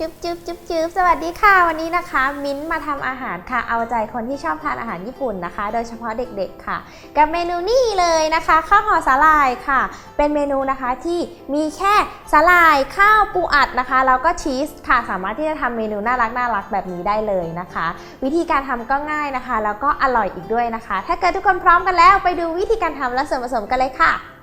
จุ๊บจุ๊บจุ๊บจุ๊บสวัสดีค่ะ วันนี้นะคะ มิ้นท์มาทำอาหารค่ะ เอาใจคนที่ชอบทานอาหารญี่ปุ่นนะคะ โดยเฉพาะเด็กๆค่ะ กับเมนูนี่เลยนะคะข้าวห่อสาลายค่ะ เป็นเมนูนะคะที่มีแค่สาลายข้าวปูอัดนะคะแล้วก็ชีสค่ะ สามารถที่จะทำเมนูน่ารักน่ารักแบบนี้ได้เลยนะคะ วิธีการทำก็ง่ายนะคะ แล้วก็อร่อยอีกด้วยนะคะ ถ้าเกิดทุกคนพร้อมกันแล้วไปดูวิธีการทำและส่วนผสมกันเลยค่ะ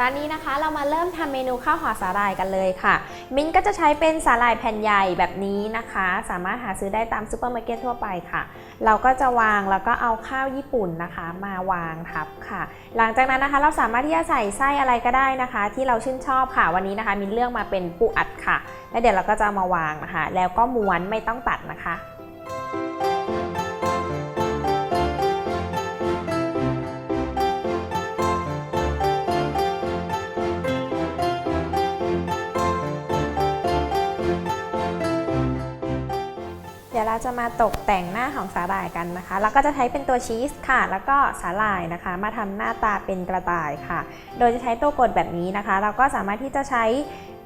ตอนนี้นะคะเรามาเริ่มทำเมนูข้าวห่อสาหร่ายกันเลยค่ะ มิ้นก็จะใช้เป็นสาหร่ายแผ่นใหญ่แบบนี้นะคะ สามารถหาซื้อได้ตามซูเปอร์มาร์เก็ตทั่วไปค่ะ เราก็จะวางแล้วก็เอาข้าวญี่ปุ่นนะคะ มาวางทับค่ะ หลังจากนั้นนะคะเราสามารถที่จะใส่ไส้อะไรก็ได้นะคะ ที่เราชื่นชอบค่ะวันนี้นะคะ มิ้นเลือกมาเป็นปูอัดค่ะ แล้วเดี๋ยวเราก็จะมาวางนะคะ แล้วก็ม้วนไม่ต้องตัดนะคะ ดี๋ยวเราจะมาตกแต่งหน้าของสาหร่ายกันนะคะ แล้วก็จะใช้เป็นตัวชีสค่ะ แล้วก็สาหร่ายนะคะ มาทำหน้าตาเป็นกระต่ายค่ะ โดยจะใช้ตัวกดแบบนี้นะคะ เราก็สามารถที่จะใช้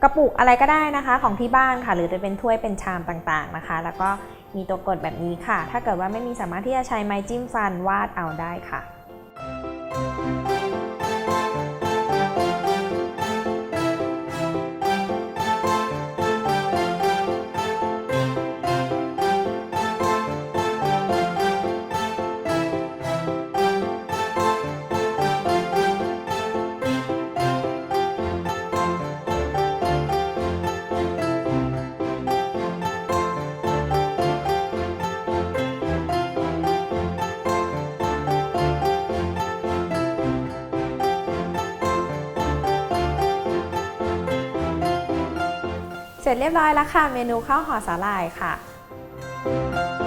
กระปุกอะไรก็ได้นะคะ ของที่บ้านค่ะ หรือจะเป็นถ้วยเป็นชามต่างๆนะคะ แล้วก็มีตัวกดแบบนี้ค่ะ ถ้าเกิดว่าไม่มีสามารถที่จะใช้ไม้จิ้มฟันวาดเอาได้ค่ะ เสร็จเรียบร้อยแล้วค่ะ เมนูข้าวห่อสาหร่ายค่ะ